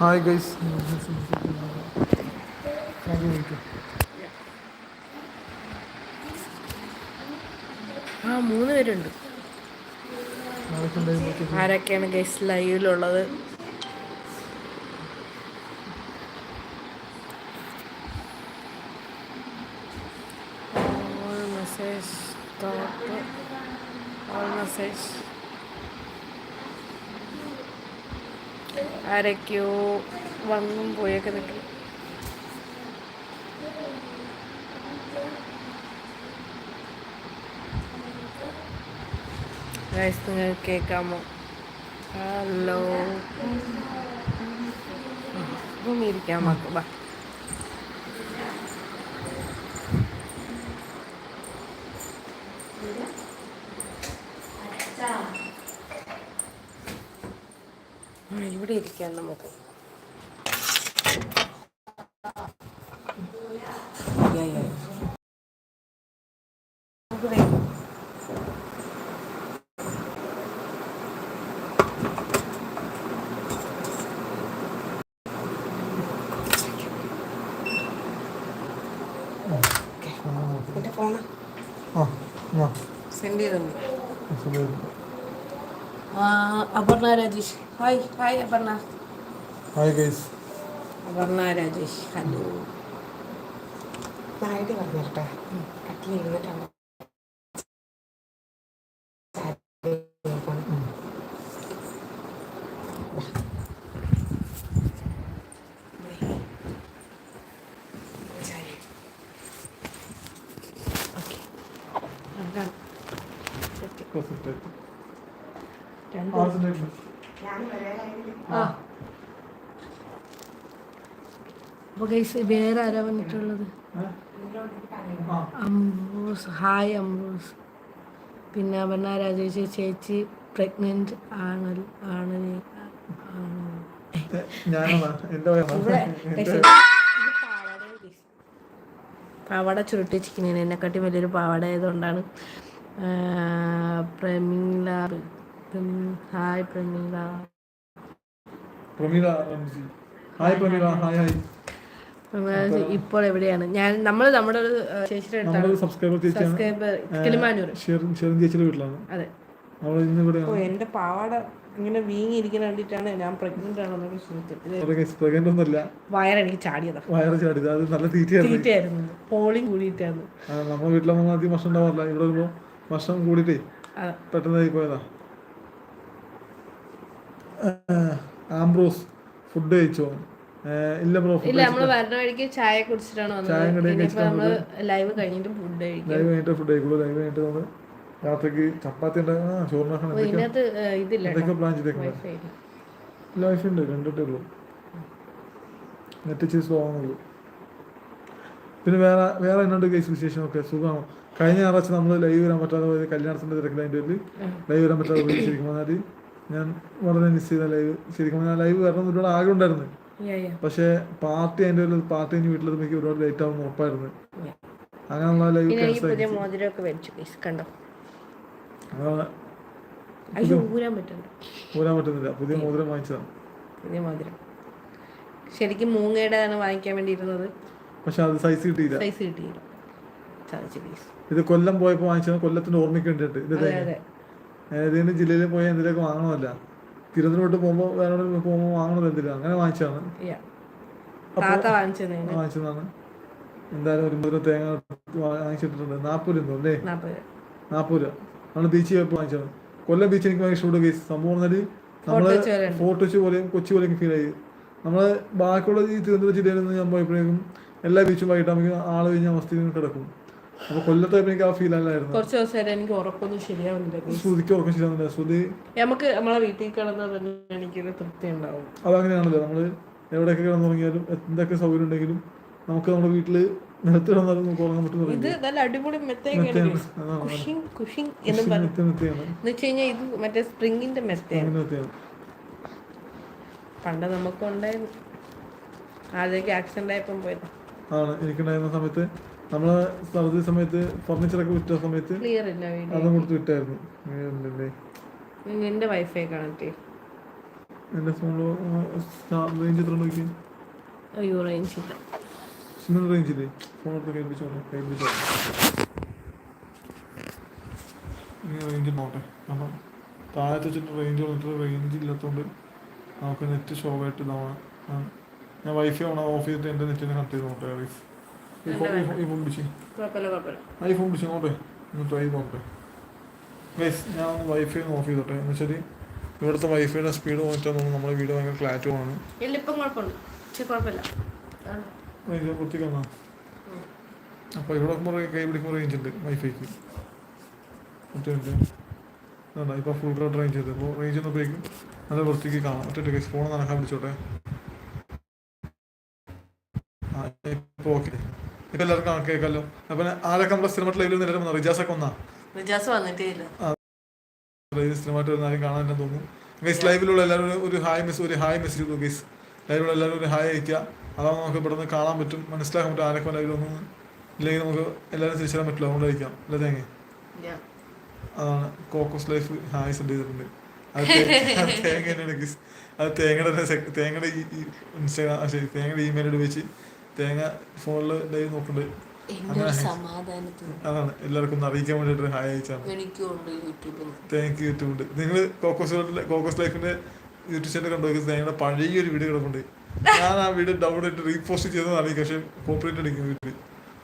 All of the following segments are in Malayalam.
Hi guys. ആ മൂന്ന് പേരുണ്ട്. ആരൊക്കെയാണ് ഗൈസ് ലൈവിലുള്ളത്? All message. ആരൊക്കെയോ വന്നും പോയൊക്കെ നിൽക്കും ഗൈസ് നിങ്ങൾ കേൾക്കാമോ ഹലോ ഭൂമി ഇരിക്കാം ഇവിടെ ഇരിക്കാം നമുക്ക്. സെൻഡ് സുഖം Aparna Rajesh. Hi hi Aparna hi guys Aparna Rajesh hello നായിട്ട് പറഞ്ഞിട്ടെ കട്ടിൽ ഇരുന്നിട്ടാണ് അപ്പോൾ ഗൈസ് വേറെ ആരാ വന്നിട്ടുള്ളത്? അംബ്രോസ് ഹായ് അംബ്രോസ് പിന്നെ അപർണ രാജേഷ് ചേച്ചി പ്രഗ്നന്റ് ആണ് ആണ്. പാവാട ചുരുട്ടി വെച്ചിരിക്കുന്നതിന് എന്നെക്കാട്ടി വലിയൊരു പാവാട ആയതുകൊണ്ടാണ് Prameela prom- hi Prameela. Prameela hi Prameela hi. Hi ഇപ്പോൾ എവിടെയാണ്? ഞാൻ നമ്മൾ നമ്മുടെ ഒരു ചേച്ചിയുടെ സബ്സ്ക്രൈബർ കിളിമാനൂർ. ചേച്ചിയുടെ വീട്ടിലാണ്. അതെ. എന്റെ പാവാട ഇങ്ങനെ വീങ്ങിയിരിക്കുന്ന കണ്ടിട്ടാണ് ഞാൻ പ്രഗ്നന്റ് ആണെന്നൊക്കെ ശ്രമിച്ചത് പ്രഗ്നന്റ് ഒന്നുമല്ല. വയറെനിക്ക് ചാടിയതാ. വയറ് ചാടിയത്. അത് നല്ല തീറ്റയായിരുന്നു. തീറ്റയായിരുന്നു. പോളിങ് കൂടിയിട്ടായിരുന്നു. നമ്മുടെ വീട്ടിലൊന്നും ആദ്യം ഭക്ഷണം ഉണ്ടാവാറില്ല. ഇവിടെ വരുമ്പോ ഭക്ഷണം കൂടിയിട്ടേ അതെ. പെട്ടെന്നായി പോയതാ. ആംബ്രോസ് ഫുഡ് കഴിച്ചോ? ഇല്ല ബ്രോ ഇല്ല നമ്മൾ വരുന്ന വഴിക്ക് ചായ കുടിച്ചിട്ടാണ് വന്നത്. ലൈവ് കഴിഞ്ഞിട്ട് ഫുഡ് കഴിക്കും. ലൈവ് കഴിഞ്ഞിട്ട് ഫുഡ് കഴിക്കുള്ളൂ. ലൈവ് കഴിഞ്ഞിട്ട് നമ്മൾ രാത്രിക്ക് ചപ്പാത്തി ഉണ്ടാകുന്ന ചോറിനാക്കണം എന്തൊക്കെ പ്ലാൻ ചെയ്തേക്കുന്നത്? ലൈഫ് ഉണ്ട് രണ്ടിട്ടേ ഉള്ളൂ. നെറ്റ് ചീസ് സ്ലോ പിന്നെ വേറെ വേറെ എന്നോട് കേസ് വിശേഷം ഒക്കെ സുഖമാണ്? കഴിഞ്ഞ ഞായറാഴ്ച നമ്മൾ ലൈവ് വരാൻ പറ്റാതെ പോയത് കല്യാണത്തിന്റെ തിരക്കിലതിന്റെ പേരിൽ ലൈവ് വരാൻ പറ്റാതെ പോയി ശരിക്കും പറഞ്ഞാൽ ഞാൻ വളരെ മിസ് ചെയ്ത ലൈവ് ശരിക്കും ഞാൻ ലൈവ് എന്ന് ഒരുപാട് ആഗ്രഹം ഉണ്ടായിരുന്നു. പക്ഷേ പാർട്ടി അതിന്റെ ഒരു പാർട്ടി വീട്ടിൽ വീട്ടിലെത്തുമ്പോൾ ഒരുപാട് ലേറ്റ് ആവുന്ന ഉറപ്പായിരുന്നു. അങ്ങനെയുള്ള ലൈവ് ഊരാൻ പറ്റുന്നില്ല. പുതിയ മോതിരം വാങ്ങിച്ചതാണ്. പുതിയ മോതിരം. ശരിക്കും മൂങ്ങയുടെതാണ് വാങ്ങിക്കാൻ വാങ്ങിക്കാൻ വേണ്ടിയിരുന്നത്. പക്ഷെ അത് സൈസ് കിട്ടിയില്ല. സൈസ് കിട്ടിയില്ല. ഇത് കൊല്ലം പോയപ്പോ വാങ്ങിച്ചത് കൊല്ലത്തിന്റെ ഓർമ്മയ്ക്ക് വേണ്ടിയിട്ട്. ഇത് ഏതെങ്കിലും ജില്ലയിൽ പോയി എന്തിനൊക്കെ വാങ്ങണമല്ല. തിരുവനന്തപുരത്ത് പോകുമ്പോൾ വേറെ പോകുമ്പോൾ വാങ്ങണമല്ലോ എന്തിനാ? അങ്ങനെ വാങ്ങിച്ചതാണ്. വാങ്ങിച്ചതാണ് എന്തായാലും ഒരു മുതൽ തേങ്ങ വാങ്ങിച്ചിട്ടുണ്ട്. നാൽപ്പത് രൂപ അല്ലേ? നാൽപ്പത് രൂപ നമ്മൾ ബീച്ചിൽ പോയപ്പോൾ വാങ്ങിച്ചതാണ്. കൊല്ലം ബീച്ച് എനിക്ക് ഭയങ്കര ഇഷ്ടപ്പെട്ട ബീച്ച് സംഭവം നമ്മൾ ഫോർട്ട് കൊച്ചി പോലെയും കൊച്ചി പോലെയും ഫീൽ ആയി. നമ്മൾ ബാക്കിയുള്ള ഈ തിരുവനന്തപുരം ജില്ലയിൽ നിന്ന് ഞാൻ പോയപ്പോഴേക്കും എല്ലാ ബീച്ചും വൈകിട്ടാകുമ്പോൾ ആൾ കഴിഞ്ഞ അവസ്ഥയിൽ കിടക്കും. അപ്പോൾ കൊല്ലത്തെ എനിക്ക് ആ ഫീൽ അല്ലായിരുന്നു. കുറച്ച് ദിവസം വരെ എനിക്ക് ഉറക്കൊന്നും ശരിയാവുന്നില്ല. ശ്രുതിക്ക് ഉറക്കം ശരിയാവുന്നില്ല. ശ്രുതി നമുക്ക് നമ്മളെ വീട്ടിൽ കിടന്നാൽ തന്നെ എനിക്കൊരു തൃപ്തി ഉണ്ടാവും. അതങ്ങനെയാണല്ലോ. നമ്മൾ എവിടെയൊക്കെ കിടന്നുറങ്ങിയാലും എന്തൊക്കെ സൗകര്യം ഉണ്ടെങ്കിലും നമുക്ക് നമ്മുടെ വീട്ടിൽ നിലത്ത് കിടന്നാലും നമുക്ക് ഉറങ്ങാൻ പറ്റുന്ന ഇത് നല്ല അടിപൊളി. കുഷിങ് കുഷിങ് എന്നും മറ്റേ സ്പ്രിങ്ങിന്റെ മെത്തയാണ്. പണ്ട് നമുക്കുണ്ടായിരുന്നു ആദ്യമൊക്കെ ആക്സിഡന്റ് ആയപ്പം പോയത്. ആണ്. എനിക്കുണ്ടായിരുന്ന സമയത്ത് നമ്മൾ സർജറി സമയത്ത് ഫർണിച്ചറൊക്കെ വിറ്റ സമയത്ത് ക്ലിയർ ഇല്ല വീഡിയോ അതും കൊടുത്ത് വിട്ടായിരുന്നു ഇല്ലേ എന്റെ വൈഫൈ കണക്ട് ചെയ്യും എന്റെ ഫോണിൽ റേഞ്ച് എത്ര നോക്കി അയ്യോ റേഞ്ച് ഇല്ല. സിമ്മിന് റേഞ്ച് ഇല്ലേ? ഫോൺ എടുത്ത് കേൾപ്പിച്ചോളൂ കേൾപ്പിച്ചോളൂ റേഞ്ച് നോട്ടെ കാരണം താഴത്ത് വെച്ചിട്ട് റേഞ്ച് വന്നിട്ട് റേഞ്ച് ഇല്ലാത്തതുകൊണ്ട് നമുക്ക് നെറ്റ് ഷോ ആയിട്ട് ഇതാവണം. ഞാൻ വൈഫൈ ഓൺ ഓഫ് ചെയ്തിട്ട് എന്റെ നെറ്റിനെ കണക്ട് ചെയ്ത് നോട്ടെ ഈ ഫോൺ ഈ ഫോൺ- പിടിച്ച്. ഫോൺ പിടിച്ച് നോട്ടെ ഒന്ന് ട്രൈ ചെയ്ത് ഗൈസ് ഞാൻ ഒന്ന് വൈഫൈ ഓഫ് ചെയ്തോട്ടെ. എന്ന് വെച്ചാൽ ഇവിടുത്തെ വൈഫൈയുടെ സ്പീഡ് നോക്കിയാൽ നമ്മുടെ വീട് ഭയങ്കര ക്ലാരിറ്റി ആണ്. ഇപ്പം അപ്പോൾ ഇവിടെ നോക്കുമ്പോൾ കൈ പിടിക്കുമ്പോൾ റേഞ്ച് ഉണ്ട് വൈഫൈക്ക് ഒറ്റ മിനിറ്റ്. അതാ ഇപ്പോൾ ഫുൾ റേഞ്ച് ഉണ്ട്. അപ്പോൾ റേഞ്ച് ഒന്ന് ഉപയോഗിക്കും. നല്ല വൃത്തിക്ക് കാണാം. ഒറ്റ ഫോൺ നടക്കാൻ പിടിച്ചോട്ടെ ആ ഇപ്പോൾ ഓക്കെ ഇപ്പം എല്ലാവർക്കും കാണാൻ അപ്പൊ ആരൊക്കെ നമ്മുടെ സ്ഥിരമായിട്ട് ലൈവിൽ നിലവിൽ വന്ന? റിജാസൊക്കെ വന്നാ? റിജാസ് വന്നിട്ടേ ഇല്ല ലൈവ് സ്ഥിരമായിട്ട് വരുന്ന ആരും കാണാൻ തന്നെ തോന്നുന്നു ഗൈസ് ലൈവിലുള്ള എല്ലാവരും ഒരു- ഹായ് മെസ്സേജ് ഒരു ഹായ് മെസ്സേജ് ചെയ്തു ഗൈസ് ലൈവിലുള്ള എല്ലാവരും ഒരു ഹായ് അയക്കുക അതാണ് നമുക്ക് ഇവിടെ നിന്ന് കാണാൻ പറ്റും. മനസ്സിലാക്കാൻ പറ്റും ആരൊക്കെ ലൈവിൽ ഒന്നും ഇല്ലെങ്കിൽ നമുക്ക് എല്ലാവരും തിരിച്ചറിയാൻ പറ്റില്ല. അതുകൊണ്ട് അയക്കാം. അല്ലേ തേങ്ങ. അതാണ്. കോക്കോസ് ലൈഫ് ഹായ് സെൻഡ് ചെയ്തിട്ടുണ്ട്. അത് തേങ്ങ തേങ്ങയുടെ തേങ്ങയുടെ ഇൻസ്റ്റാഗ്രാം തേങ്ങയുടെ ഇമെയിൽ ഉപയോഗിച്ച് തേങ്ങ ഫോണിൽ ലൈവ് നോക്കുന്നുണ്ട് അതാണ്. എല്ലാവർക്കും അറിയിക്കാൻ വേണ്ടിയിട്ട് ഹായ് അയച്ചാണ്. യൂട്യൂബിൽ താങ്ക് യു യൂട്യൂബ് ഉണ്ട് നിങ്ങൾ കോക്കോസ് കോക്കോസ് ലൈഫിന്റെ യൂട്യൂബ് ചാനൽ കണ്ടു ഞങ്ങളുടെ പഴയ ഒരു വീഡിയോ കിടപ്പുണ്ട്. ഞാൻ ആ വീഡിയോ ഡൗൺലോഡ് ചെയ്തിട്ട് റീപോസ്റ്റ് ചെയ്തെന്ന് അറിയിക്കും പക്ഷേ കോപ്പറേറ്റ് അടിക്കും വീട്ടിൽ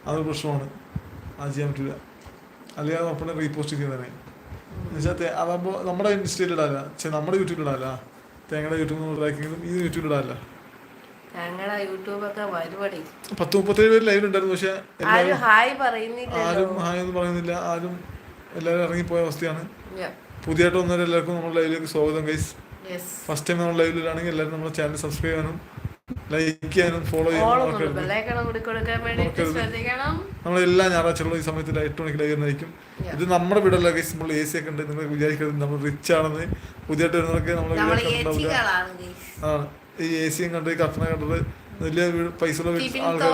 അതൊരു പ്രശ്നമാണ്. അത് ചെയ്യാൻ പറ്റില്ല അല്ലെങ്കിൽ അത് അപ്പഴേ റീപോസ്റ്റ് ചെയ്യുന്നതന്നെ എന്നുവെച്ചാൽ അതാകുമ്പോൾ നമ്മുടെ ഇൻസ്റ്റയിൽ ഇടാല്ല. പക്ഷേ നമ്മുടെ യൂട്യൂബിൽ ഇടാല്ല. തേങ്ങയുടെ യൂട്യൂബ് ട്രാക്കിങ്ങും ഈ യൂട്യൂബിൽ ഇടാല്ല. ഞങ്ങളുടെ യൂട്യൂബൊക്കെ പരിപാടി പത്ത് മുപ്പത്തേഴ് പേര് ലൈവ് ഉണ്ടായിരുന്നു പക്ഷേ ആരും ഹായ് പറയുന്നില്ലല്ലോ. ആരും ഹായ് ഒന്നും പറയുന്നില്ല. ആരും എല്ലാവരും ഇറങ്ങിപ്പോയ അവസ്ഥയാണ്. പുതിയതായിട്ട് വന്നവരെ എല്ലാവർക്കും നമ്മുടെ ലൈവിലേക്ക് സ്വാഗതം ഗൈസ്. ഫസ്റ്റ് ടൈം നമ്മൾ ലൈവിലാണെങ്കിൽ എല്ലാവരും നമ്മുടെ ചാനൽ സബ്സ്ക്രൈബ് ചെയ്യാനും ലൈക്ക് ചെയ്യാനും ഫോളോ ചെയ്യാനും നമ്മൾ എല്ലാ ഞായറാഴ്ചകളും ഈ സമയത്ത് എട്ട് മണിക്ക് ലൈവ് ആയിരിക്കും. ഇത് നമ്മുടെ വീടല്ല ഗൈസ് നമ്മൾ എ സി ഒക്കെ ഉണ്ട്. നിങ്ങൾ വിചാരിക്കരുത്. നമ്മൾ റിച്ച് ആണെന്ന്. പുതിയതായിട്ട് വരുന്നവർക്ക് നമ്മൾ നമ്മൾ ഈ എ സിയും കണ്ട് ഈ കർട്ടനെ കണ്ടത് വലിയ പൈസ ആൾക്കാർ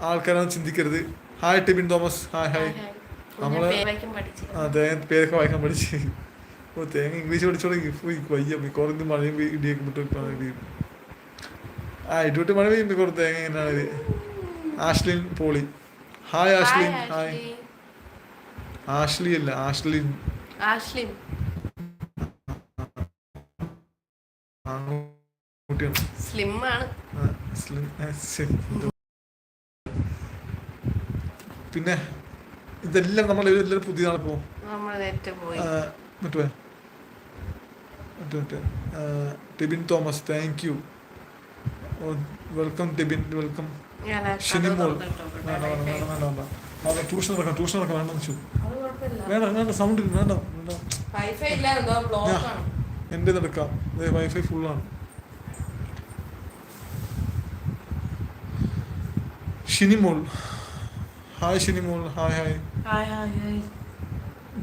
ആൾക്കാരാണ് ചിന്തിക്കരുത്. Hi Tibin Thomas. Hi hi നമ്മൾ തേങ്ങ പേരൊക്കെ വായിക്കാൻ പഠിച്ച്. ഓ തേങ്ങ ഇംഗ്ലീഷ് പഠിച്ചോളൂ. വയ്യ. മിക്കവാറും ഇത് മഴയും ഇടിയൊക്കെ വിട്ട് ആ ഇടിവിട്ട് മഴ പെയ്യും മിക്കവാറും തേങ്ങ എങ്ങനെയാണ് ഇത്. Ashlin poly. Hi Ashlin. Hi Ashley അല്ല ആഷ്ലിൻ. ആഷ്ലിൻ. സ്ലിം ആണ് പിന്നെ ഇതെല്ലാം നമ്മൾ ഇതെല്ലാം പുതിയതാണ് മറ്റേ മറ്റേ മറ്റേ Tibin Thomas thank you welcome Tibin welcome Shinimol തുറന്നിട്ട് നോക്കട്ടെ. വേണ്ട വേണ്ട വേണ്ട വേണ്ട വേണ്ട. വേണ്ട ട്യൂഷൻ നടക്കാം ട്യൂഷൻ നടക്കാം വേണ്ടെന്ന് വെച്ചു. വേണ്ട വേണ്ട സൗണ്ട് വേണ്ട വേണ്ട. എന്റെ നടക്കാം വൈഫൈ ഫുള്ളാണ് Shinimol. Hi Shinimol. Hi hi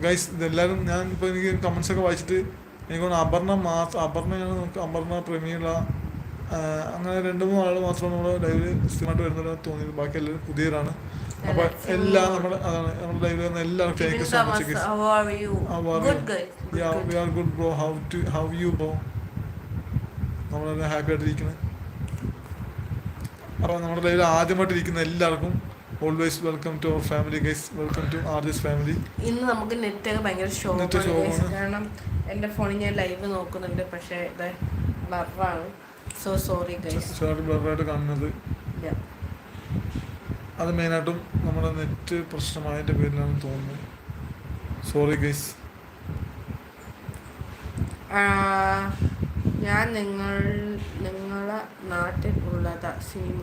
guys ഇതെല്ലാവരും ഞാൻ ഇപ്പോൾ എനിക്ക് കമൻസ് ഒക്കെ വായിച്ചിട്ട് എനിക്ക് അപർണ മാത്രം അപർണയാണ് നമുക്ക് അപർണ പ്രമീള അങ്ങനെ രണ്ട് മൂന്ന് ആളുകൾ മാത്രമാണ് നമ്മുടെ ലൈവിൽ സ്ഥിരമായിട്ട് വരുന്നതെന്ന് തോന്നിയത്. ബാക്കി എല്ലാവരും പുതിയവരാണ്. അപ്പോൾ എല്ലാം നമ്മുടെ അതാണ് നമ്മുടെ ലൈവിൽ വന്ന എല്ലാം thank so much ya we are good bro how do how you bro നമ്മളെല്ലാം ഹാപ്പി ആയിട്ടിരിക്കുന്നത് അപ്പോൾ നമ്മുടെ ലൈവിൽ ആദ്യമായിട്ട് ഇരിക്കുന്ന എല്ലാവർക്കും always welcome to our family guys welcome to our this family ഇന്ന് നമുക്ക് നെറ്റ് ഒക്കെ ഭയങ്കര ഷോക്കാണ്. കാരണം എന്റെ ഫോണിൽ ഞാൻ ലൈവ് നോക്കുന്നുണ്ട് പക്ഷേ ഇത് ബ്ലറാണ് സോ സോറി ഗൈസ് ബ്ലറായിട്ട് കാണുന്നത്. അത് മെയിനായിട്ടും നമ്മുടെ നെറ്റ് പ്രശ്നമായതിന്റെ പേരിലാണെന്ന് തോന്നുന്നു. സോറി ഗൈസ് ഞാൻ നിങ്ങൾ നിങ്ങളെ നാട്ടിൽ ഉള്ളതാ സിനിമ.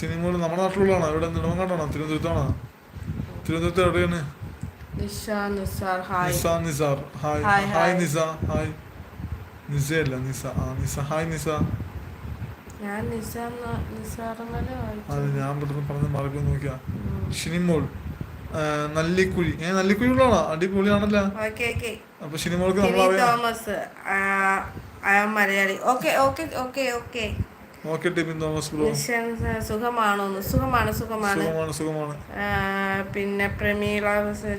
സിനിമകൾ നമ്മുടെ നാട്ടിലുള്ളതാണ്. ഇവിടെ നെടുമങ്ങാട്ടാണോ? തിരുവനന്തപുരത്താണോ? തിരുവനന്തപുരത്ത് എവിടെയാണ്? Nisa Nisar hi. Hi. Nisa hi നിസയല്ല Nisa ആ നിസ ഹായ് നിസ ഞാൻ ഞാൻ പെട്ടെന്ന് പറഞ്ഞ മാറിപ്പോയി നോക്കിയാ. ഷിനിമോൾ. നല്ലിക്കുഴി. ഏ നല്ലിക്കുഴിയുള്ളതാണോ? അടിപൊളിയാണല്ലോ? Okay okay. അപ്പൊ ഷിനിമോൾക്ക് നമ്മളറിയാം. Thomas. Malayali. Okay okay okay okay. Okay Tibin Thomas bro. സുഖമാണോ? സുഖമാണ് സുഖമാണ്. സുഖമാണ് സുഖമാണ്. പിന്നെ പ്രമീള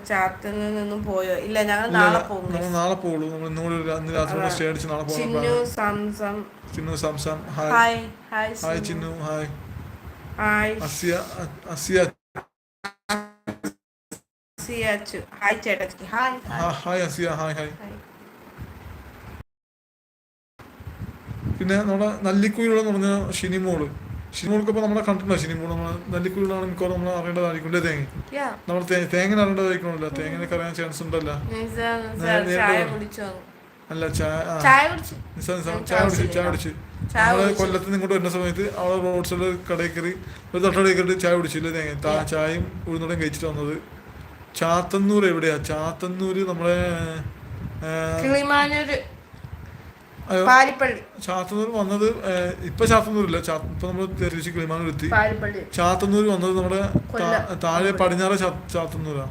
ചാത്തിൽ നിന്നും പോയോ? ഇല്ല ഞങ്ങൾ നാളെ പോകും. നാളെ പോകുള്ളൂ. നമ്മൾ അന്ന് രാത്രി സ്റ്റേ അടിച്ച് നാളെ ചിന്നു പോകണം Samsam. Chinnu Samsam. Hi hi hi Chinnu. Hi hi Asiya Asiya. Hi ചേട്ടത്തി. Hi hi Asiya. Hi hi പിന്നെ നമ്മുടെ നല്ലിക്കുയിലുള്ള പറഞ്ഞ ഷിനിമോൾ ഷിനിമോൾക്ക് ഇപ്പൊ നമ്മളെ കണ്ടിട്ടുണ്ടോ? ഷിനിമോൾ നമ്മളെ നല്ലിക്കുയിലാണ് മിക്കവാറും നമ്മൾ അറിയേണ്ടതായിരിക്കും അല്ലേ തേങ്ങ. നമ്മൾ തേങ്ങ അറിയേണ്ടതായിരിക്കണമല്ലോ. തേങ്ങനൊക്കെ അറിയാൻ ചാൻസ് ഉണ്ടല്ലോ. അല്ല ചായ. ചായ കുടിച്ചു ചായ കുടിച്ച്. നമ്മൾ കൊല്ലത്ത് നിങ്ങോട്ട് ഇങ്ങോട്ട് വരുന്ന സമയത്ത് അവിടെ റോഡ് സൈഡ് കടയിൽ കയറി ഒരു തട്ടടയിൽ കയറി ചായ കുടിച്ചില്ലേ തേങ്ങ? ചായയും ഉഴുന്നടയും കഴിച്ചിട്ട് വന്നത്. ചാത്തന്നൂർ എവിടെയാ? ചാത്തന്നൂര് നമ്മളെ പാരിപ്പള്ളി ചാത്തന്നൂർ വന്നത് ഇപ്പൊ ചാത്തന്നൂരില്ല. ഇപ്പൊ നമ്മൾ തിരിച്ച് കിളിമാനൂർ എത്തി ചാത്തന്നൂർ വന്നത് നമ്മുടെ താഴെ പടിഞ്ഞാറ് ചാത്തന്നൂരാ.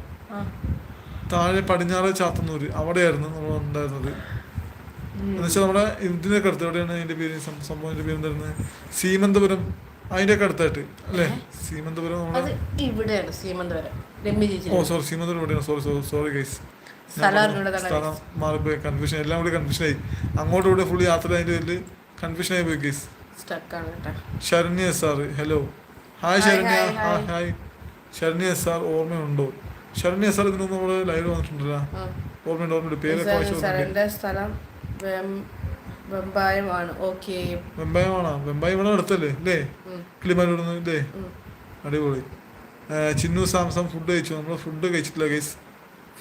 താഴെ പടിഞ്ഞാറ് ചാത്തന്നൂര്. അവിടെയായിരുന്നു നമ്മൾ ഉണ്ടായിരുന്നത്. എന്നുവെച്ചാൽ നമ്മുടെ ഇതിനൊക്കെ അടുത്ത്. എവിടെയാണ് അതിന്റെ പേര്? സംഭവത്തിന്റെ പേര് എന്തായിരുന്നു സീമന്തപുരം. അതിന്റെ ഒക്കെ അടുത്തായിട്ട് അല്ലേ? സീമന്തപുരം നമ്മുടെ ഓ സോറി. സീമന്തപുരം എവിടെയാണ് സോറി സോറി സോറി ഗൈസ്. സ്ഥലം മാറിപ്പോയി. കൺഫ്യൂഷൻ എല്ലാം കൂടി കൺഫ്യൂഷൻ ആയി. അങ്ങോട്ടും ഇവിടെ ഫുള്ള് യാത്ര അതിന്റെ പേരിൽ കൺഫ്യൂഷൻ ആയി പോയി case Saranya sir hello hi Saranya. Hi, Saranya sir ഓർമ്മയുണ്ടോ? ശരണ്യ സാർ ഇതിനു നമ്മൾ ലൈവ് വന്നിട്ടുണ്ടല്ലോ. ഓർമ്മയുണ്ട്? ഓർമ്മയുണ്ട്. പേര് സ്ഥലം വെമ്പായമാണ്. വെമ്പായമാണോ? വെമ്പായം ഇവിടെ അടുത്തല്ലേ? അല്ലേ കിളിമാനൂർ അല്ലേ അടിപൊളി. ചിന്നു സാംസം ഫുഡ് കഴിച്ചു? നമ്മൾ ഫുഡ് കഴിച്ചിട്ടില്ല ഗൈസ്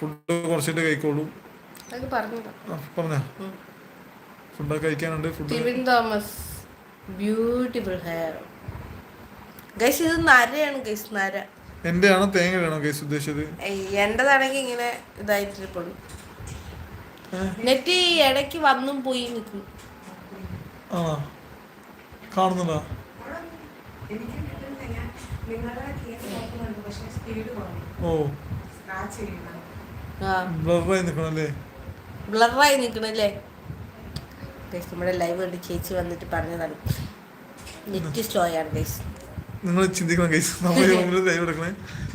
ഫുഡ് കുറച്ചിട്ട് കഴിക്കോളൂ പറഞ്ഞോ. ഫുഡൊക്കെ കഴിക്കാനുണ്ട് food Thomas beautiful hair. Guys ഇത് നരയാണ് ഗൈസ് നര. എന്റെ ആണോ തേങ്ങയാണോ ഗൈസ് ഉദ്ദേശിച്ചത് എന്റേതാണെങ്കിൽ ഇങ്ങനെ ഇതായിട്ടിരിപ്പുള്ളൂ. നെറ്റ് ഇടയ്ക്ക് വന്നും പോയി നിൽക്കും. ആ കാണുന്നുണ്ടോ? ഓ. ബ്ലറായി നിൽക്കണല്ലേ ബ്ലറായി നിൽക്കണല്ലേ നമ്മുടെ ലൈവ് കണ്ട് ചേച്ചി വന്നിട്ട് പറഞ്ഞതാണ്. നെറ്റ് സ്ലോ ആണ് ഗൈസ് നിങ്ങൾ ചിന്തിക്കണം ഗൈസ് നമ്മൾ റൂമിൽ ലൈവ് എടുക്കണേ.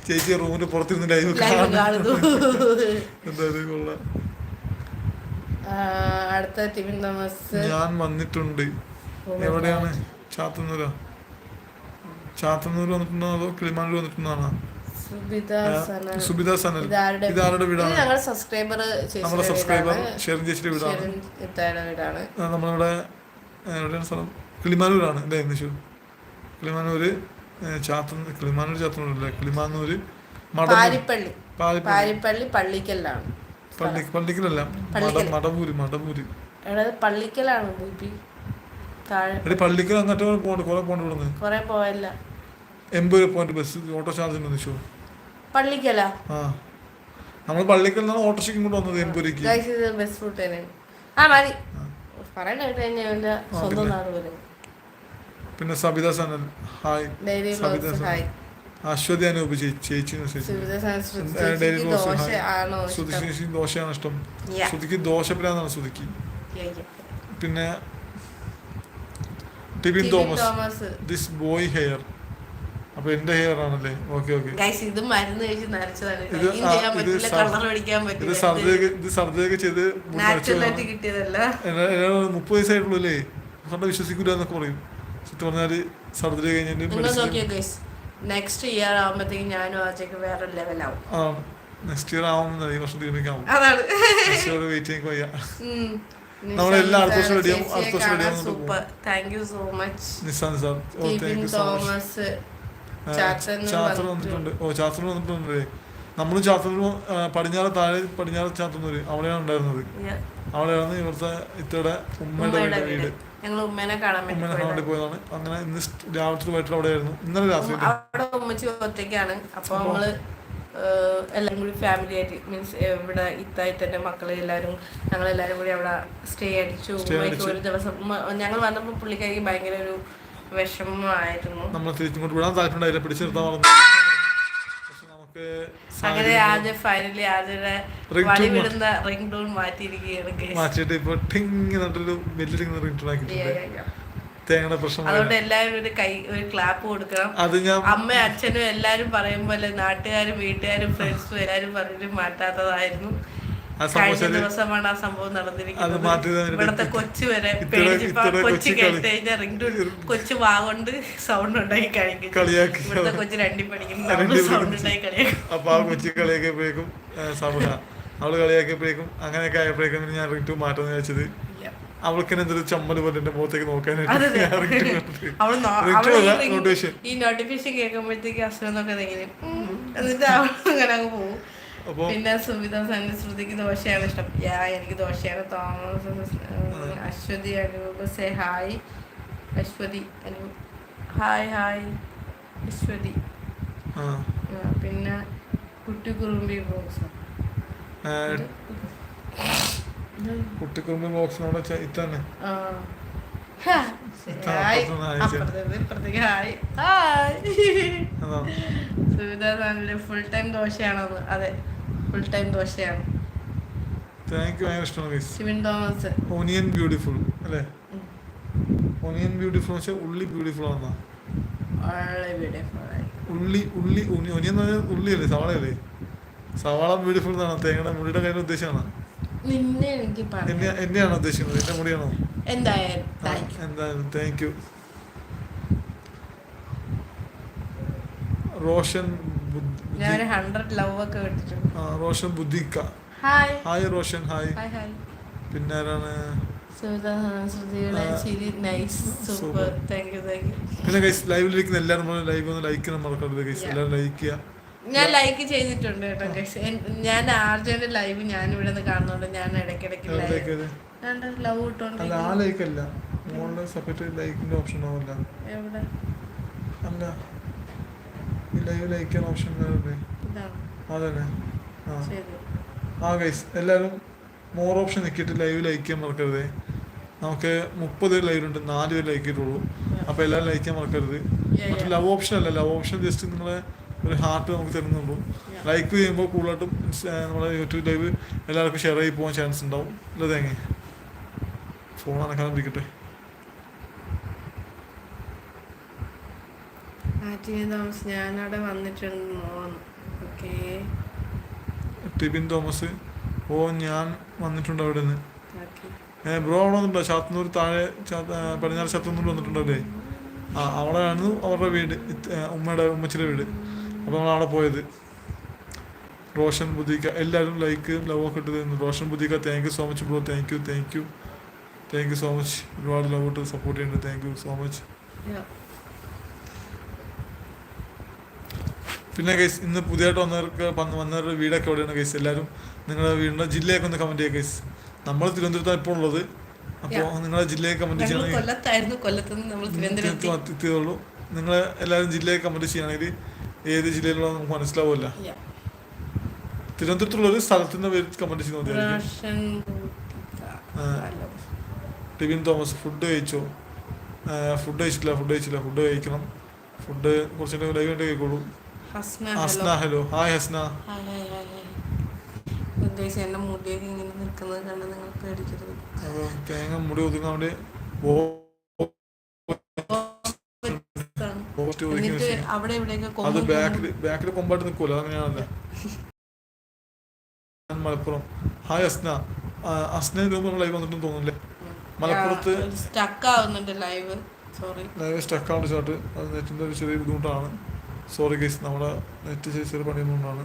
ചേച്ചി റൂമിന്റെ പുറത്തിരുന്ന് ലൈവ് കാണുന്നു. എന്തായാലും കൊള്ളാം. അടുത്ത ടിവിൻ തോമസ്. ഞാൻ വന്നിട്ടുണ്ട്. Oh എവിടെയാണ്? ചാത്തന്നൂരോ. ചാത്തന്നൂർ വന്നിട്ടുണ്ടോ? അതോ കിളിമാനൂർ വന്നിട്ടുണ്ടോ? സുബിത സനൽ. ഇതാരുടെ വീടാണ്? ഞങ്ങളുടെ സബ്സ്ക്രൈബർ നമ്മുടെ സബ്സ്ക്രൈബർ ഷെറിൻ ചേച്ചിയുടെ വീടാണ്. നമ്മളിവിടെ എവിടെയാണ് സ്ഥലം? കിളിമാനൂരാണ് അല്ലേ നിഷു? കിളിമാനൂര് ചാത്തന്നൂർ കിളിമാനൂർ ചാത്തനൂരല്ലേ കിളിമാനൂര് പാരിപ്പള്ളി. പാരിപ്പള്ളി. പള്ളിക്കലാണ് പള്ളി പള്ളിക്കലല്ല. മടവൂര് മടവൂര്. പള്ളിക്കലാണ് പള്ളിക്കൽ അങ്ങോട്ട് പോകണ്ട കുറെ പോകണ്ട കുറെ പോയല്ല. എൺപത് പോയിന്റ് ബസ് ഓട്ടോ ചാർജ് ഉണ്ട് നിഷു. പള്ളിക്കലാ. നമ്മൾ പള്ളിക്കൽ നിന്നാണ് ഓട്ടോയ്ക്ക് ഇങ്ങോട്ട് വന്നത് എൻപുരിക്ക് ഗൈസ് ഇത് ബസ് റൂട്ട് തന്നെയാണ് ആ മതി. പറയണ്ട കേട്ടോ സ്വന്തം പിന്നെ. നാട് പോലെ. പിന്നെ സബിത സനൽ ഹായ് സബിത ഹായ് അശ്വതി അനൂപ് ചേച്ചി ഡെയിലി ദോശ ദോശയാണ് ഇഷ്ടം. ശ്രുതിക്ക് ദോശപ്രാന്നാണ് ശ്രുതിക്ക്. പിന്നെ Tibin Thomas. This boy hair അപ്പൊ എന്റെ ഹെയർ ആണല്ലേ ഓക്കെ. ഓക്കെ ഇത് മരുന്ന് കഴിച്ച് നരച്ചതാണ്. ഇത് സർജറി ഇത് ചെയ്ത് മുപ്പത് വയസ്സായിട്ടുള്ളൂ അല്ലേ കണ്ട വിശ്വസിക്കൂല എന്നൊക്കെ പറയും. സത്യം പറഞ്ഞാൽ സർജറി കഴിഞ്ഞിട്ട് നെക്സ്റ്റ് ഇയർ ആകുമ്പോഴത്തേക്കും ഞാനും ആച്ചയ്ക്ക് വേറെ ലെവലാവും ആ നെക്സ്റ്റ് ഇയർ ആവും ഈ വർഷം തീരുമാനിക്കാവും അതാണ്. വെയിറ്റ് ചെയ്യാൻ വയ്യ. അടുത്ത വർഷം അടുത്ത വർഷം super. Thank you so much Nisan sir thank you so much Chathoor വന്നിട്ടുണ്ട്. വന്നിട്ടുണ്ട്. ഓ ചാത്തൂർ നമ്മളും പടിഞ്ഞാറ് താഴെ പടിഞ്ഞാറ് ചാത്തന്നൂര്. അവിടെയാണ് ഉണ്ടായിരുന്നത്. അവിടെയാണ് ഇവിടുത്തെ ഇത്തയുടെ ഉമ്മയുടെ വീട്. ഉമ്മേനെ കാണാൻ വേണ്ടി പോയതാണ്. അങ്ങനെ ഇന്ന് രാവിലത്തെ വൈകിട്ട് അവിടെ ആയിരുന്നു ഇന്നലെ രാത്രി അവിടെ ഉമ്മച്ചി ഒറ്റയ്ക്കാണ്. അപ്പൊ നമ്മൾ എല്ലാം കൂടി ഫാമിലി ആയിട്ട് മീൻസ് ഇവിടെ ഇത്തായിട്ടെ മക്കൾ എല്ലാരും ഞങ്ങൾ എല്ലാരും കൂടി അവിടെ സ്റ്റേ അടിച്ചു. ഒരു ദിവസം ഞങ്ങൾ വന്നപ്പോ പുള്ളിക്കാരിക്ക് ഭയങ്കര ഒരു വിഷമമായിരുന്നു. നമ്മൾ തിരിച്ചിങ്ങോട്ട് വിടാൻ താല്പര്യം പിടിച്ചു നിർത്താൻ പറഞ്ഞു അങ്ങനെ ഫൈനലി ആദ്യയുടെ വിടുന്ന റിംഗ് ടൂൺ മാറ്റിയിരിക്കുകയാണ് guys. മാറ്റിയിട്ട് ഇപ്പൊ ടിങ് വലിയ റിംഗ് ആക്കിയിട്ടുണ്ട്. തേങ്ങയുടെ പ്രശ്നം അതുകൊണ്ട് എല്ലാവരും ഒരു കൈ ഒരു ക്ലാപ്പ് കൊടുക്കണം. അത് ഞാൻ അമ്മ അച്ഛനും എല്ലാരും പറയും പോലെ നാട്ടുകാരും വീട്ടുകാരും ഫ്രണ്ട്സും എല്ലാരും പറഞ്ഞിട്ട് മാറ്റാത്തതായിരുന്നു. കഴിഞ്ഞ വെച്ചാൽ ദിവസമാണ് ആ സംഭവം നടന്നിരിക്കുന്നത്. മാറ്റിയത് ഇവിടത്തെ കൊച്ചു വരെ ഇത്ര- പേടിച്ചിപ്പോ ഇത്ര കൊച്ചു കൊച്ചു കേട്ട് കഴിഞ്ഞാൽ റിംഗ് കൊച്ചു വാഗൊണ്ട് സൗണ്ട് ഉണ്ടാക്കി കഴിക്കും കളിയാക്കി. ഇവിടുത്തെ കൊച്ചു രണ്ടി പഠിക്കുന്നു സൗണ്ട് പഠിക്കുന്നു. ഉണ്ടാക്കി കളിയാക്കും. അപ്പൊ ആ കൊച്ചി കളിയാക്കിയപ്പോഴേക്കും സമൂഹ. അവൾ കളിയാക്കിയപ്പോഴേക്കും അങ്ങനെയൊക്കെ ആയപ്പോഴേക്കും ഞാൻ ഞാൻ റിട്ടു മാറ്റം വെച്ചത്. അവൾക്ക് എന്തൊരു ചമ്മൽ പോലെ എന്റെ മുഖത്തേക്ക് നോക്കാനായിട്ട് ഈ നോട്ടിഫിക്കേഷൻ കേൾക്കുമ്പോഴത്തേക്ക് അസുഖം നോക്കാൻ എന്നിട്ട് അവൾ അങ്ങനെ അങ്ങ് പോകും. പിന്നെ സുവിധ ശ്രുതിക്ക് ദോശയാണ് ഇഷ്ടം. യാ എനിക്ക് ദോശയാണ് Thomas Aswathy Anoop say hi Aswathy Anoop. Hi hi Aswathy. പിന്നെ കുട്ടി കുറുമ്പി ബോക്സ് ആ, കുട്ടിക്കുറുമ്പ് ബോക്സിനോട് ഇത്തന്നെ ഫുൾ ടൈം ദോശയാണത് അതെ. ഫുൾ ടൈം ദോശയാണ്. താങ്ക് യു ഭയങ്കര ഇഷ്ടമാണ് guys Sivan Thomas. Onion beautiful അല്ലേ. ഓനിയൻ ബ്യൂട്ടിഫുൾ എന്ന് വെച്ചാൽ ഉള്ളി ബ്യൂട്ടിഫുൾ ആണെന്നാ. ഉള്ളി ഉള്ളി ഒനിയൻ എന്ന് പറഞ്ഞാൽ ഉള്ളിയല്ലേ സവാളയല്ലേ? സവാള ബ്യൂട്ടിഫുൾ എന്നാണ്? തേങ്ങയുടെ മുടിയുടെ കാര്യം ഉദ്ദേശമാണ് എന്നെയാണോ ഉദ്ദേശിക്കുന്നത്? എന്റെ മുടിയാണോ? എന്തായാലും താങ്ക് യു റോഷൻ ഞാൻ ഹൺഡ്രഡ് ലവ് ഒക്കെ വിട്ടിട്ടുണ്ട് Roshan ബുദ്ധിക്ക. Hi hi Roshan. Hi hi hi പിന്നെ ആരാണ് പിന്നെ ഗൈസ് ലൈവിലിരിക്കുന്ന എല്ലാവരും ലൈവ് ഒന്ന് ലൈക്ക് ചെയ്യാൻ മറക്കരുത് ഗൈസ് എല്ലാവരും ലൈക്ക് ചെയ്യുക ഞാൻ ലൈക്ക് ചെയ്തിട്ടുണ്ട് കേട്ടോ guys. ഞാൻ ആർജന്റെ ലൈവ് ഞാൻ ഇവിടെ നിന്ന് കാണുന്നുണ്ട്. ഞാൻ ഇടയ്ക്കിടയ്ക്ക് ലൈക്ക് ലൈവ് ഇട്ടോണ്ട് ആ ലൈക്ക് അല്ല. മുകളിൽ സെപ്പറേറ്റ് ലൈക്കിന്റെ ഓപ്ഷൻ ആവില്ല എവിടെ? അല്ല. ലൈവ് ലൈക്ക് ചെയ്യാൻ ഓപ്ഷൻ ഉണ്ടാവില്ലേ അതല്ലേ? ആ. ആ ഗൈസ് എല്ലാവരും മോർ ഓപ്ഷൻ നിൽക്കിയിട്ട് ലൈവ് ലൈക്ക് ചെയ്യാൻ മറക്കരുത്. നമുക്ക് മുപ്പത് ലൈവ് ഉണ്ട് നാല് പേര് ലൈക്ക് ചെയ്തിട്ടുള്ളൂ. അപ്പോൾ എല്ലാവരും ലൈക്ക് ചെയ്യാൻ മറക്കരുത്. മറ്റേ ലവ് ഓപ്ഷൻ അല്ല ലവ് ഓപ്ഷൻ ജസ്റ്റ് നിങ്ങളെ ഒരു ഹാർട്ട് നമുക്ക് തരുന്നുള്ളൂ. ലൈക്ക് ചെയ്യുമ്പോൾ കൂടുതലായിട്ടും നമ്മുടെ യൂട്യൂബ് ലൈവ് എല്ലാവർക്കും ഷെയർ ചെയ്ത് പോകാൻ ചാൻസ് ഉണ്ടാവും. അല്ല തേങ്ങ? ഫോൺ അനക്കാൻ പിടിക്കട്ടെ ആറ്റിയ തോമസ് ഞാനവിടെ വന്നിട്ടുണ്ട് മോൻ. ഓക്കേ. ടിബിൻ തോമസ്. ഓ ഞാൻ വന്നിട്ടുണ്ട് അവിടെ നിന്ന് ഏ ബ്രോ അവിടെ വന്നിട്ടുണ്ടോ? ചാത്തന്നൂർ താഴെ പടിഞ്ഞാറ് ചാത്തന്നൂർ വന്നിട്ടുണ്ടല്ലേ? ആ അവിടെയാണ് അവരുടെ വീട്. ഉമ്മയുടെ ഉമ്മച്ചിയുടെ വീട്. അപ്പോൾ നമ്മൾ അവിടെ പോയത്. റോഷൻ ബുദ്ധിക്ക എല്ലാവരും ലൈക്ക് ലവ് ഒക്കെ ഇട്ട് തരുന്നു. Roshan ബുദ്ധിക്ക thank you so much bro thank you thank you thank you so much ഒരുപാട് ലവ് ഇട്ട് സപ്പോർട്ട് ചെയ്യുന്നുണ്ട്. താങ്ക് യു സോ മച്ച് പിന്നെ ഗൈസ് ഇന്ന് പുതിയതായിട്ട് വന്നവർക്ക് വന്ന് വന്നവരുടെ വീടൊക്കെ എവിടെയാണ് ഗൈസ് എല്ലാവരും നിങ്ങളുടെ വീടിന്റെ ജില്ലയൊക്കെ ഒന്ന് കമന്റ് ചെയ്യുക ഗൈസ് നമ്മൾ തിരുവനന്തപുരത്താണ് ഇപ്പോൾ ഉള്ളത്. അപ്പോൾ നിങ്ങളുടെ ജില്ലയെ കമന്റ് ചെയ്യണമെങ്കിൽ എത്തിയതുള്ളൂ നിങ്ങൾ എല്ലാവരും ജില്ലയെ കമന്റ് ചെയ്യുകയാണെങ്കിൽ ഏത് ജില്ലയിലുള്ള നമുക്ക് മനസ്സിലാവില്ല. തിരുവനന്തപുരത്തുള്ള ഒരു സ്ഥലത്തിന്റെ പേര് കമന്റ് ചെയ്യുന്നത്. ടിബിൻ തോമസ് ഫുഡ് കഴിച്ചോ. ഫുഡ് കഴിച്ചിട്ടില്ല ഫുഡ് കഴിച്ചില്ല ഫുഡ് കഴിക്കണം. ഫുഡ് കുറച്ചിട്ട് ലൈവ് ആയിട്ട് കഴിക്കോളൂ ഹസ്ന ഹലോ. ഹായ് ഹസ്ന. ഉദ്ദേശിച്ച് മുടിയൊക്കെ ഇങ്ങനെ നിൽക്കുന്നത് കണ്ട് നിങ്ങൾ പേടിക്കരുത്. തേങ്ങ മുടി ഒതുങ്ങാൻ വേണ്ടി. അവിടെ അത് ബാക്കിൽ ബാക്കിൽ കൊമ്പായിട്ട് നിൽക്കുമല്ലോ അങ്ങനെയാണല്ല മലപ്പുറം. ഹായ് അസ്ന അസ്ന രൂപ ലൈവ് വന്നിട്ടും തോന്നുന്നില്ലേ? മലപ്പുറത്ത് സ്റ്റക്ക് ആവുന്നുണ്ട് ലൈവ് സോറി ലൈവ് സ്റ്റക്ക് ആവുന്ന ഷോട്ട് അത് നെറ്റിന്റെ ഒരു ചെറിയ ബുദ്ധിമുട്ടാണ്. സോറി ഗൈസ് നമ്മുടെ നെറ്റ് ചെറിയ പണിയൊന്നുകൊണ്ടാണ്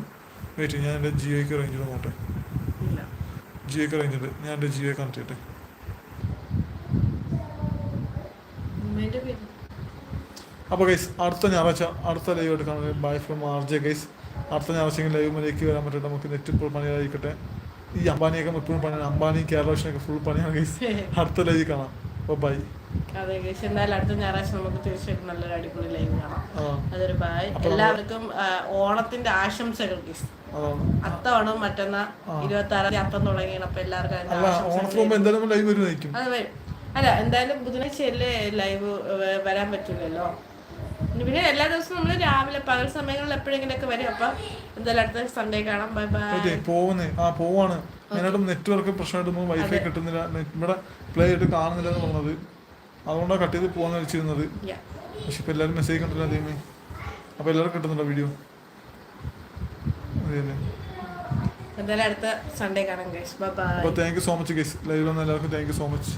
വെയിറ്റ് ഞാൻ എന്റെ ജിയോയ്ക്ക് റേഞ്ച് നോട്ടെ ഇല്ല. ജിയോയ്ക്ക് റേഞ്ച് ഉണ്ട് ഞാൻ എന്റെ ജിയോ കണക്ട് ചെയ്യട്ടെ. അപ്പോൾ ഗൈസ് അടുത്ത ഞായറാഴ്ച അടുത്ത ലൈവ് എടുക്കാൻ bye from R J guys അടുത്ത ഞായറാഴ്ച ലൈവ് മലേക്ക് വരാൻ പറ്റട്ടെ നമുക്ക് നെറ്റ് ഇപ്പോൾ പണിയായിരിക്കട്ടെ ഈ അംബാനിയൊക്കെ എപ്പോഴും പണിയാണ്. അംബാനി കേരളോഷനൊക്കെ ഫുൾ പണിയാണ് ഗൈസ് അടുത്ത ലൈവ് കാണാം. അപ്പോൾ ബൈ അതെ ഗൈസ് എന്തായാലും അടുത്ത ഞായറാഴ്ച നമുക്ക് തീർച്ചയായിട്ടും നല്ലൊരു അടിപൊളി ലൈവ് കാണാം. അതൊരു ബായ് എല്ലാവർക്കും ഓണത്തിന്റെ ആശംസകൾ ഗൈസ് അതാണ് അത്തവണ മറ്റന്നാ ഇരുപത്തി ആറാം തീയതി അത്തം തുടങ്ങിയാണ്. അപ്പൊ എല്ലാവർക്കും അത് വരും. അല്ല എന്തായാലും ബുധനാഴ്ചയല്ലേ ലൈവ് വരാൻ പറ്റില്ലല്ലോ പിന്നെ എല്ലാ ദിവസവും നമ്മൾ രാവിലെ പകൽ സമയങ്ങളിൽ എപ്പോഴെങ്കിലൊക്കെ വരും. അപ്പൊ എന്തായാലും അടുത്ത സൺഡേ കാണാം. ബൈ ബൈ പോവുന്നു. പോകുന്നേ ആ പോവാണ്. ഞാനായിട്ടും നെറ്റ്വർക്ക് പ്രശ്നമായിട്ട് വൈഫൈ കിട്ടുന്നില്ല. നെറ്റ് ഇവിടെ പ്ലേ ആയിട്ട് കാണുന്നില്ല എന്ന് പറഞ്ഞത്. അതുകൊണ്ടാണ് കട്ട് ചെയ്ത് പോകാന്ന് വെച്ചിരുന്നത്. പക്ഷെ ഇപ്പൊ എല്ലാവരും മെസ്സേജ് കണ്ടല്ലോ അതേമേ അപ്പൊ എല്ലാവർക്കും കിട്ടുന്നുണ്ടോ വീഡിയോ അതെയല്ലേ എന്തായാലും അടുത്ത സൺഡേ കാണാം ഗൈസ് ബൈ അപ്പോൾ thank you so much guys ലൈവിൽ വന്ന എല്ലാവർക്കും താങ്ക് യു സോ മച്ച്